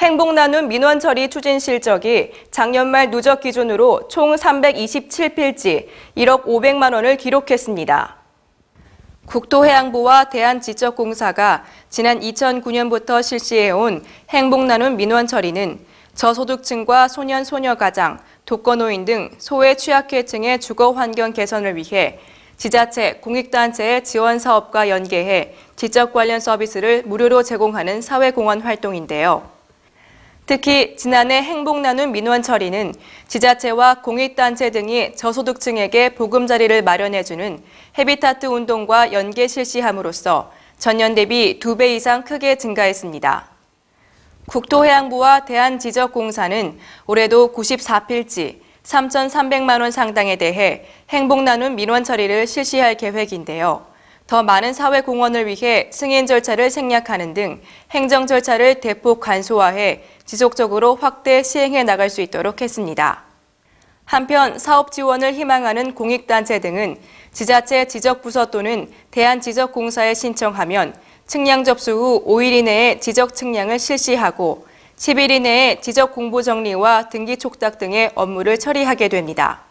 행복 나눔 민원 처리 추진 실적이 작년 말 누적 기준으로 총 327필지 1억 500만 원을 기록했습니다. 국토해양부와 대한지적공사가 지난 2009년부터 실시해온 행복 나눔 민원 처리는 저소득층과 소년, 소녀 가장, 독거노인 등 소외 취약계층의 주거 환경 개선을 위해 지자체, 공익단체의 지원 사업과 연계해 지적 관련 서비스를 무료로 제공하는 사회공헌 활동인데요. 특히 지난해 행복 나눔 민원 처리는 지자체와 공익단체 등이 저소득층에게 보금자리를 마련해주는 헤비타트 운동과 연계 실시함으로써 전년 대비 2배 이상 크게 증가했습니다. 국토해양부와 대한지적공사는 올해도 94필지 3,300만 원 상당에 대해 행복 나눔 민원 처리를 실시할 계획인데요. 더 많은 사회 공헌을 위해 승인 절차를 생략하는 등 행정 절차를 대폭 간소화해 지속적으로 확대 시행해 나갈 수 있도록 했습니다. 한편 사업 지원을 희망하는 공익단체 등은 지자체 지적부서 또는 대한지적공사에 신청하면 측량 접수 후 5일 이내에 지적 측량을 실시하고 10일 이내에 지적 공보 정리와 등기 촉탁 등의 업무를 처리하게 됩니다.